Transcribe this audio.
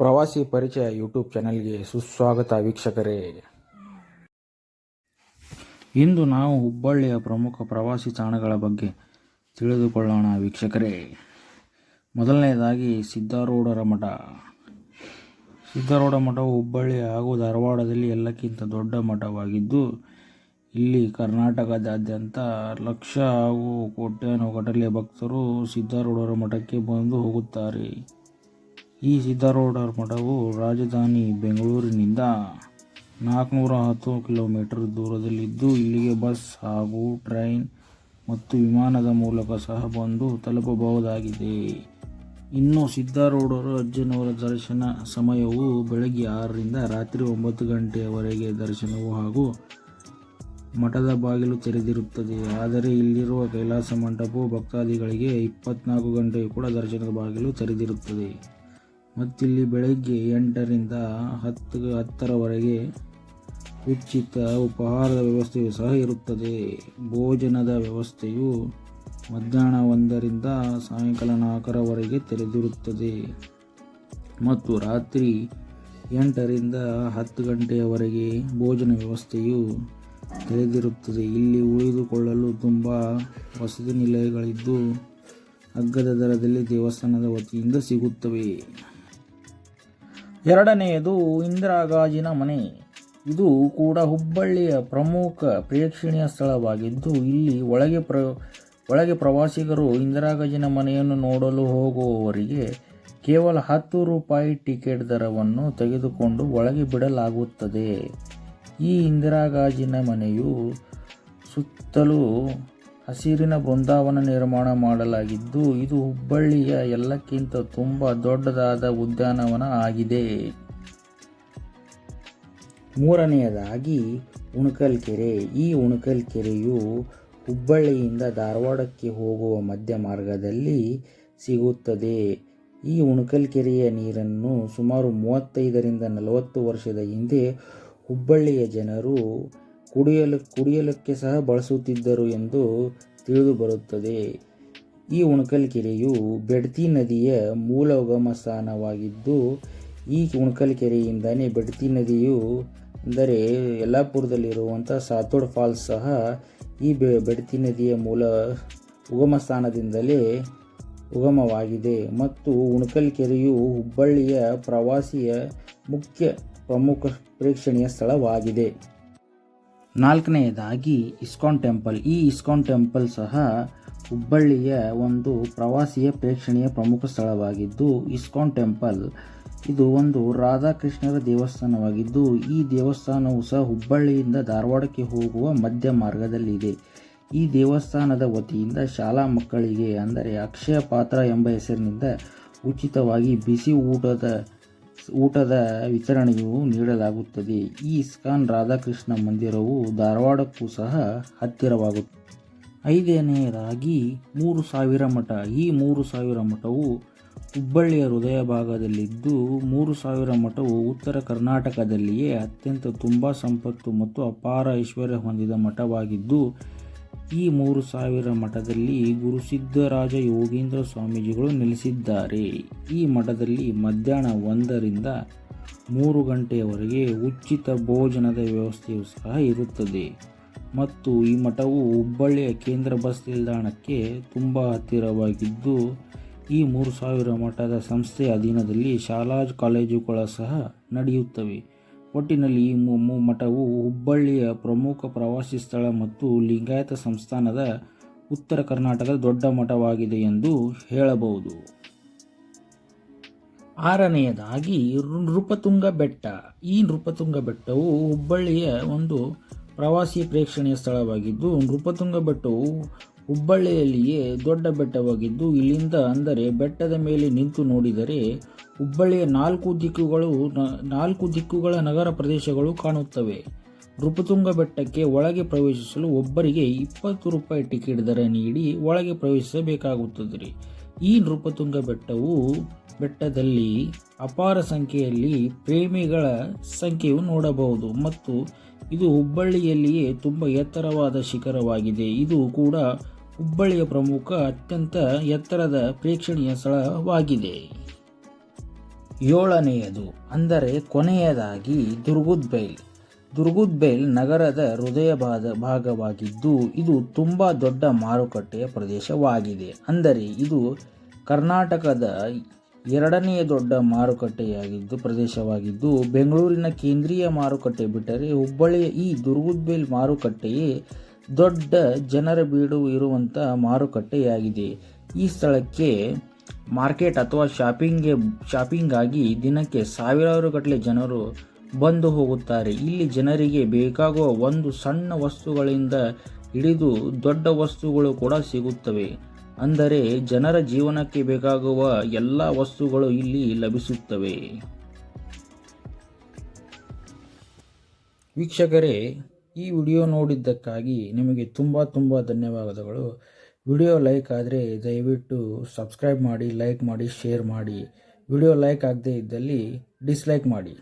ಪ್ರವಾಸಿ ಪರಿಚಯ ಯೂಟ್ಯೂಬ್ ಚಾನೆಲ್ಗೆ ಸುಸ್ವಾಗತ ವೀಕ್ಷಕರೇ. ಇಂದು ನಾವು ಹುಬ್ಬಳ್ಳಿಯ ಪ್ರಮುಖ ಪ್ರವಾಸಿ ತಾಣಗಳ ಬಗ್ಗೆ ತಿಳಿದುಕೊಳ್ಳೋಣ ವೀಕ್ಷಕರೇ. ಮೊದಲನೆಯದಾಗಿ ಸಿದ್ಧಾರೂಢರ ಮಠ. ಸಿದ್ಧಾರೂಢ ಮಠವು ಹುಬ್ಬಳ್ಳಿ ಹಾಗೂ ಧಾರವಾಡದಲ್ಲಿ ಎಲ್ಲಕ್ಕಿಂತ ದೊಡ್ಡ ಮಠವಾಗಿದ್ದು, ಇಲ್ಲಿ ಕರ್ನಾಟಕದಾದ್ಯಂತ ಲಕ್ಷ ಹಾಗೂ ಕೋಟ್ಯಾನುಗಟ್ಟಲೆ ಭಕ್ತರು ಸಿದ್ಧಾರೂಢರ ಮಠಕ್ಕೆ ಬಂದು ಹೋಗುತ್ತಾರೆ. ಈ ಸಿದ್ಧಾರೂಢರ ಮಠವು ರಾಜಧಾನಿ ಬೆಂಗಳೂರಿನಿಂದ ನಾಲ್ಕುನೂರ ಹತ್ತು ಕಿಲೋಮೀಟರ್ ದೂರದಲ್ಲಿದ್ದು, ಇಲ್ಲಿಗೆ ಬಸ್ ಹಾಗೂ ಟ್ರೈನ್ ಮತ್ತು ವಿಮಾನದ ಮೂಲಕ ಸಹ ಬಂದು ತಲುಪಬಹುದಾಗಿದೆ. ಇನ್ನು ಸಿದ್ಧಾರೂಢರ ಅಜ್ಜನವರ ದರ್ಶನ ಸಮಯವು ಬೆಳಗ್ಗೆ ಆರರಿಂದ ರಾತ್ರಿ ಒಂಬತ್ತು ಗಂಟೆಯವರೆಗೆ ದರ್ಶನವು ಹಾಗೂ ಮಠದ ಬಾಗಿಲು ತೆರೆದಿರುತ್ತದೆ. ಆದರೆ ಇಲ್ಲಿರುವ ಕೈಲಾಸ ಮಂಟಪವು ಭಕ್ತಾದಿಗಳಿಗೆ ಇಪ್ಪತ್ನಾಲ್ಕು ಗಂಟೆಯೂ ಕೂಡ ದರ್ಶನದ ಬಾಗಿಲು ತೆರೆದಿರುತ್ತದೆ. ಮತ್ತಿಲ್ಲಿ ಬೆಳಗ್ಗೆ ಎಂಟರಿಂದ ಹತ್ತು, ಹತ್ತರವರೆಗೆ ಉಚಿತ ಉಪಹಾರದ ವ್ಯವಸ್ಥೆಯು ಸಹ ಇರುತ್ತದೆ. ಭೋಜನದ ವ್ಯವಸ್ಥೆಯು ಮಧ್ಯಾಹ್ನ ಒಂದರಿಂದ ಸಾಯಂಕಾಲ ನಾಲ್ಕರವರೆಗೆ ತೆರೆದಿರುತ್ತದೆ. ಮತ್ತು ರಾತ್ರಿ ಎಂಟರಿಂದ ಹತ್ತು ಗಂಟೆಯವರೆಗೆ ಭೋಜನ ವ್ಯವಸ್ಥೆಯು ತೆರೆದಿರುತ್ತದೆ. ಇಲ್ಲಿ ಉಳಿದುಕೊಳ್ಳಲು ತುಂಬ ವಸತಿ ನಿಲಯಗಳಿದ್ದು, ಅಗ್ಗದ ದರದಲ್ಲಿ ದೇವಸ್ಥಾನದ ವತಿಯಿಂದ ಸಿಗುತ್ತವೆ. ಎರಡನೆಯದು ಇಂದಿರಾಗಾಜಿನ ಮನೆ. ಇದು ಕೂಡ ಹುಬ್ಬಳ್ಳಿಯ ಪ್ರಮುಖ ಪ್ರೇಕ್ಷಣೀಯ ಸ್ಥಳವಾಗಿದ್ದು, ಇಲ್ಲಿ ಒಳಗೆ ಪ್ರ, ಒಳಗೆ ಪ್ರವಾಸಿಗರು ಇಂದಿರಾ ಗಾಜಿನ ಮನೆಯನ್ನು ನೋಡಲು ಹೋಗುವವರಿಗೆ ಕೇವಲ ಹತ್ತು ರೂಪಾಯಿ ಟಿಕೆಟ್ ದರವನ್ನು ತೆಗೆದುಕೊಂಡು ಒಳಗೆ ಬಿಡಲಾಗುತ್ತದೆ. ಈ ಇಂದಿರಾಗಾಜಿನ ಮನೆಯು ಸುತ್ತಲೂ ಹಸಿರಿನ ಬೃಂದಾವನ ನಿರ್ಮಾಣ ಮಾಡಲಾಗಿದ್ದು, ಇದು ಹುಬ್ಬಳ್ಳಿಯ ಎಲ್ಲಕ್ಕಿಂತ ತುಂಬ ದೊಡ್ಡದಾದ ಉದ್ಯಾನವನ ಆಗಿದೆ. ಮೂರನೆಯದಾಗಿ ಉಣಕಲ್ ಕೆರೆ ಈ ಉಣಕಲ್ ಕೆರೆಯು ಹುಬ್ಬಳ್ಳಿಯಿಂದ ಧಾರವಾಡಕ್ಕೆ ಹೋಗುವ ಮಧ್ಯ ಮಾರ್ಗದಲ್ಲಿ ಸಿಗುತ್ತದೆ. ಈ ಉಣಕಲ್ ಕೆರೆಯ ನೀರನ್ನು ಸುಮಾರು ಮೂವತ್ತೈದರಿಂದ ನಲವತ್ತು ವರ್ಷದ ಹಿಂದೆ ಹುಬ್ಬಳ್ಳಿಯ ಜನರು ಕುಡಿಯಲು, ಕುಡಿಯಲಕ್ಕೆ ಸಹ ಬಳಸುತ್ತಿದ್ದರು ಎಂದು ತಿಳಿದು ಬರುತ್ತದೆ ಈ ಉಣಕಲ್ ಕೆರೆಯು ಬೆಡ್ತಿ ನದಿಯ ಮೂಲ ಉಗಮ ಸ್ಥಾನವಾಗಿದ್ದು ಈ ಉಣಕಲ್ ಕೆರೆಯಿಂದನೇ ಬೆಡ್ತಿ ನದಿಯು, ಅಂದರೆ ಯಲ್ಲಾಪುರದಲ್ಲಿರುವಂಥ ಸಾತೋಡ್ ಫಾಲ್ಸ್ ಸಹ, ಈ ಬೆಡ್ತಿ ನದಿಯ ಮೂಲ ಉಗಮ ಸ್ಥಾನದಿಂದಲೇ ಉಗಮವಾಗಿದೆ. ಮತ್ತು ಉಣಕಲ್ ಕೆರೆಯು ಹುಬ್ಬಳ್ಳಿಯ ಪ್ರವಾಸಿಯ ಮುಖ್ಯ ಪ್ರಮುಖ ಪ್ರೇಕ್ಷಣೀಯ ಸ್ಥಳವಾಗಿದೆ. ನಾಲ್ಕನೆಯದಾಗಿ ಇಸ್ಕಾನ್ ಟೆಂಪಲ್. ಈ ಇಸ್ಕಾನ್ ಟೆಂಪಲ್ ಸಹ ಹುಬ್ಬಳ್ಳಿಯ ಒಂದು ಪ್ರವಾಸಿಯ ಪ್ರೇಕ್ಷಣೀಯ ಪ್ರಮುಖ ಸ್ಥಳವಾಗಿದ್ದು, ಇಸ್ಕಾನ್ ಟೆಂಪಲ್ ಇದು ಒಂದು ರಾಧಾಕೃಷ್ಣರ ದೇವಸ್ಥಾನವಾಗಿದ್ದು, ಈ ದೇವಸ್ಥಾನವು ಸಹ ಹುಬ್ಬಳ್ಳಿಯಿಂದ ಧಾರವಾಡಕ್ಕೆ ಹೋಗುವ ಮಧ್ಯ ಮಾರ್ಗದಲ್ಲಿದೆ. ಈ ದೇವಸ್ಥಾನದ ವತಿಯಿಂದ ಶಾಲಾ ಮಕ್ಕಳಿಗೆ, ಅಂದರೆ ಅಕ್ಷಯ ಪಾತ್ರ ಎಂಬ ಹೆಸರಿನಿಂದ ಉಚಿತವಾಗಿ ಬಿಸಿ ಊಟದ ಊಟದ ವಿತರಣೆಯು ನೀಡಲಾಗುತ್ತದೆ. ಈ ಇಸ್ಕಾನ್ ರಾಧಾಕೃಷ್ಣ ಮಂದಿರವು ಧಾರವಾಡಕ್ಕೂ ಸಹ ಹತ್ತಿರವಾಗುತ್ತದೆ. ಐದನೆಯದಾಗಿ ಮೂರು ಸಾವಿರ ಮಠ. ಈ ಮೂರು ಸಾವಿರ ಮಠವು ಹುಬ್ಬಳ್ಳಿಯ ಹೃದಯ ಭಾಗದಲ್ಲಿದ್ದು, ಮೂರು ಸಾವಿರ ಮಠವು ಉತ್ತರ ಕರ್ನಾಟಕದಲ್ಲಿಯೇ ಅತ್ಯಂತ ತುಂಬ ಸಂಪತ್ತು ಮತ್ತು ಅಪಾರ ಐಶ್ವರ್ಯ ಹೊಂದಿದ ಮಠವಾಗಿದ್ದು ಈ ಮೂರು ಸಾವಿರ ಮಠದಲ್ಲಿ ಗುರುಸಿದ್ಧರಾಜ ಯೋಗೀಂದ್ರ ಸ್ವಾಮೀಜಿಗಳು ನೆಲೆಸಿದ್ದಾರೆ. ಈ ಮಠದಲ್ಲಿ ಮಧ್ಯಾಹ್ನ ಒಂದರಿಂದ ಮೂರು ಗಂಟೆಯವರೆಗೆ ಉಚಿತ ಭೋಜನದ ವ್ಯವಸ್ಥೆಯು ಸಹ ಇರುತ್ತದೆ. ಮತ್ತು ಈ ಮಠವು ಹುಬ್ಬಳ್ಳಿಯ ಕೇಂದ್ರ ಬಸ್ ನಿಲ್ದಾಣಕ್ಕೆ ತುಂಬ ಹತ್ತಿರವಾಗಿದ್ದು, ಈ ಮೂರು ಸಾವಿರ ಮಠದ ಸಂಸ್ಥೆಯ ಅಧೀನದಲ್ಲಿ ಶಾಲಾ, ಕಾಲೇಜುಗಳು ಸಹ ನಡೆಯುತ್ತವೆ. ಒಟ್ಟಿನಲ್ಲಿ ಈ ಮಠವು ಹುಬ್ಬಳ್ಳಿಯ ಪ್ರಮುಖ ಪ್ರವಾಸಿ ಸ್ಥಳ ಮತ್ತು ಲಿಂಗಾಯತ ಸಂಸ್ಥಾನದ ಉತ್ತರ ಕರ್ನಾಟಕದ ದೊಡ್ಡ ಮಠವಾಗಿದೆ ಎಂದು ಹೇಳಬಹುದು. ಆರನೆಯದಾಗಿ ನೃಪತುಂಗ ಬೆಟ್ಟ. ಈ ನೃಪತುಂಗ ಬೆಟ್ಟವು ಹುಬ್ಬಳ್ಳಿಯ ಒಂದು ಪ್ರವಾಸಿ ಪ್ರೇಕ್ಷಣೀಯ ಸ್ಥಳವಾಗಿದ್ದು, ನೃಪತುಂಗ ಬೆಟ್ಟವು ಹುಬ್ಬಳ್ಳಿಯಲ್ಲಿಯೇ ದೊಡ್ಡ ಬೆಟ್ಟವಾಗಿದ್ದು, ಇಲ್ಲಿಂದ ಅಂದರೆ ಬೆಟ್ಟದ ಮೇಲೆ ನಿಂತು ನೋಡಿದರೆ ಹುಬ್ಬಳ್ಳಿಯ ನಾಲ್ಕು ದಿಕ್ಕುಗಳು ನಾಲ್ಕು ದಿಕ್ಕುಗಳ ನಗರ ಪ್ರದೇಶಗಳು ಕಾಣುತ್ತವೆ. ನೃಪತುಂಗ ಬೆಟ್ಟಕ್ಕೆ ಒಳಗೆ ಪ್ರವೇಶಿಸಲು ಒಬ್ಬರಿಗೆ ಇಪ್ಪತ್ತು ರೂಪಾಯಿ ಟಿಕೆಟ್ ದರ ನೀಡಿ ಒಳಗೆ ಪ್ರವೇಶಿಸಬೇಕಾಗುತ್ತದೆ. ಈ ನೃಪತುಂಗ ಬೆಟ್ಟವು, ಬೆಟ್ಟದಲ್ಲಿ ಅಪಾರ ಸಂಖ್ಯೆಯಲ್ಲಿ ಪ್ರೇಮಿಗಳ ಸಂಖ್ಯೆಯು ನೋಡಬಹುದು ಮತ್ತು ಇದು ಹುಬ್ಬಳ್ಳಿಯಲ್ಲಿಯೇ ತುಂಬ ಎತ್ತರವಾದ ಶಿಖರವಾಗಿದೆ. ಇದು ಕೂಡ ಹುಬ್ಬಳ್ಳಿಯ ಪ್ರಮುಖ ಅತ್ಯಂತ ಎತ್ತರದ ಪ್ರೇಕ್ಷಣೀಯ ಸ್ಥಳವಾಗಿದೆ. ಏಳನೆಯದು, ಅಂದರೆ ಕೊನೆಯದಾಗಿ ದುರ್ಗುದ್ ಬೈಲ್ ನಗರದ ಹೃದಯ ಭಾಗ ಭಾಗವಾಗಿದ್ದು, ಇದು ತುಂಬ ದೊಡ್ಡ ಮಾರುಕಟ್ಟೆಯ ಪ್ರದೇಶವಾಗಿದೆ. ಅಂದರೆ ಇದು ಕರ್ನಾಟಕದ ಎರಡನೆಯ ದೊಡ್ಡ ಮಾರುಕಟ್ಟೆಯಾಗಿದ್ದು, ಪ್ರದೇಶವಾಗಿದ್ದು, ಬೆಂಗಳೂರಿನ ಕೇಂದ್ರೀಯ ಮಾರುಕಟ್ಟೆ ಬಿಟ್ಟರೆ ಹುಬ್ಬಳ್ಳಿಯ ಈ ದುರ್ಗುದ್ಬೇಲ್ ಮಾರುಕಟ್ಟೆಯೇ ದೊಡ್ಡ ಜನರ ಬೀಡು ಇರುವಂಥ ಮಾರುಕಟ್ಟೆಯಾಗಿದೆ. ಈ ಸ್ಥಳಕ್ಕೆ ಮಾರ್ಕೆಟ್ ಅಥವಾ ಶಾಪಿಂಗ್ಗೆ ಶಾಪಿಂಗಾಗಿ ದಿನಕ್ಕೆ ಸಾವಿರಾರು ಗಟ್ಟಲೆ ಜನರು ಬಂದು ಹೋಗುತ್ತಾರೆ. ಇಲ್ಲಿ ಜನರಿಗೆ ಬೇಕಾಗುವ ಒಂದು ಸಣ್ಣ ವಸ್ತುಗಳಿಂದ ಹಿಡಿದು ದೊಡ್ಡ ವಸ್ತುಗಳು ಕೂಡ ಸಿಗುತ್ತವೆ. ಅಂದರೆ ಜನರ ಜೀವನಕ್ಕೆ ಬೇಕಾಗುವ ಎಲ್ಲ ವಸ್ತುಗಳು ಇಲ್ಲಿ ಲಭಿಸುತ್ತವೆ. ವೀಕ್ಷಕರೇ, ಈ ವಿಡಿಯೋ ನೋಡಿದ್ದಕ್ಕಾಗಿ ನಿಮಗೆ ತುಂಬ ತುಂಬ ಧನ್ಯವಾದಗಳು. ವಿಡಿಯೋ ಲೈಕ್ ಆದರೆ ದಯವಿಟ್ಟು ಸಬ್ಸ್ಕ್ರೈಬ್ ಮಾಡಿ, ಲೈಕ್ ಮಾಡಿ, ಶೇರ್ ಮಾಡಿ. ವಿಡಿಯೋ ಲೈಕ್ ಆಗದೇ ಇದ್ದಲ್ಲಿ ಡಿಸ್ಲೈಕ್ ಮಾಡಿ.